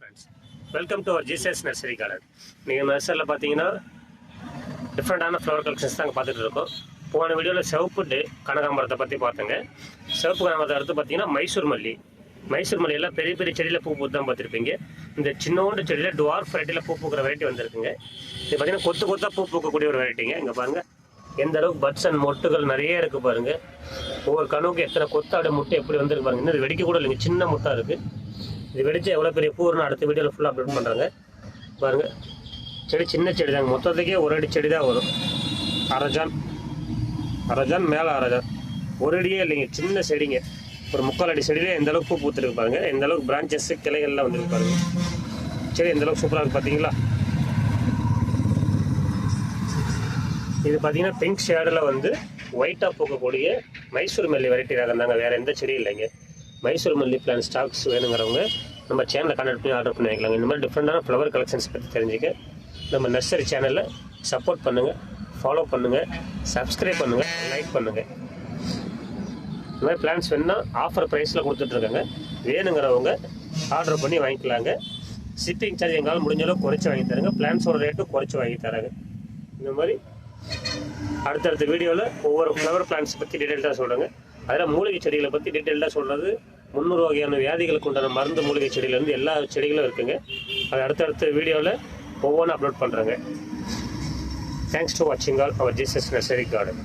Friends welcome to our Jesus nursery garden நீங்கள் நர்சரியில் பார்த்தீங்கன்னா டிஃப்ரெண்டான ஃப்ளவர் கலெக்ஷன்ஸ் தான் பார்த்துட்டு இருக்கோம். போன வீடியோவில் சிவப்பு டே கனகாம்பரத்தை பற்றி பார்த்தேங்க. சிவப்பு கனகாம்பரத்தை அடுத்து பார்த்தீங்கன்னா மைசூர் மல்லி. மைசூர் மல்லியெல்லாம் பெரிய பெரிய செடியில் பூ பூத்து தான் பார்த்துருப்பீங்க. இந்த சின்னோண்டு செடியில் டுவார்ஃப் வெரைட்டியில் பூ பூக்கிற வெரைட்டி வந்திருக்குங்க. இது பார்த்தீங்கன்னா கொத்து கொத்தாக பூ பூக்கக்கூடிய ஒரு வெரைட்டிங்க இங்கே பாருங்கள் எந்த அளவுக்கு பட்ஸ் அண்ட் மொட்டுகள் நிறைய இருக்குது பாருங்கள் ஒவ்வொரு கணுவுக்கு எத்தனை கொத்தாடு முட்டை எப்படி வந்திருக்கு பாருங்க. இன்னும் வெடிக்க கூட இல்லைங்க. சின்ன முட்டா இருக்குது இது வெடிச்சு எவ்வளோ பெரிய பூர்னு அடுத்த வீடியோவில் ஃபுல்லாக அப்லோட் பண்ணுறாங்க பாருங்க. செடி சின்ன செடி தாங்க. மொத்தத்துக்கே ஒரு அடி செடி தான் வரும். அரஜான். அரஜான் மேலே அரஜான். ஒரு அடியே இல்லைங்க. சின்ன செடிங்க. ஒரு முக்கால் அடி செடியிலே எந்த அளவுக்கு பூ பூத்துருக்கு பாருங்க. எந்த அளவுக்கு பிரான்ச்சஸ் கிளைகள்லாம் வந்துருக்கு பாருங்க. செடி எந்த அளவுக்கு சூப்பராக இருக்கு பார்த்தீங்களா இது பார்த்தீங்கன்னா பிங்க் ஷேடில் வந்து ஒயிட்டாக பூக்கக்கூடிய மைசூர் மல்லி வெரைட்டி ரகம் தாங்க. வேறு எந்த செடியும் இல்லைங்க. மைசூர் மல்லி பிளான் ஸ்டாக்ஸ் வேணுங்கிறவங்க நம்ம சேனலை கான்டாக்ட் பண்ணி ஆர்டர் பண்ணி வைக்கலாங்க இந்த மாதிரி டிஃப்ரெண்டான ஃப்ளவர் கலெக்ஷன்ஸ் பற்றி தெரிஞ்சுக்க. நம்ம நர்சரி சேனலில் சப்போர்ட் பண்ணுங்கள் ஃபாலோ பண்ணுங்கள் சப்ஸ்கிரைப் பண்ணுங்கள் லைக் பண்ணுங்கள் இந்த மாதிரி பிளான்ஸ் வேணால் ஆஃபர் ப்ரைஸில் கொடுத்துட்ருக்காங்க. வேணுங்கிறவங்க ஆர்டர் பண்ணி வாங்கிக்கலாங்க. ஷிப்பிங் சார்ஜ் எங்களால் முடிஞ்ச குறைச்சி வாங்கி தருங்க. பிளான்ஸோட ரேட்டும் குறைச்சி வாங்கி தராங்க. இந்த மாதிரி அடுத்தடுத்த வீடியோவில் ஒவ்வொரு ஃப்ளவர் பிளான்ஸ் பற்றி டீட்டெயில்டாக சொல்கிறேங்க அதில் மூலிகை செடிகளை பற்றி டீட்டெயில்டாக சொல்கிறது முந்நூறு வகையான வியாதிகளுக்கு உண்டான மருந்து மூலிகை செடியிலேருந்து எல்லா செடிகளும் இருக்குங்க. அது அடுத்தடுத்த வீடியோவில் ஒவ்வொன்றும் அப்லோட் பண்ணுறேங்க தேங்க்ஸ் டு வாட்சிங் all our Jesus nursery garden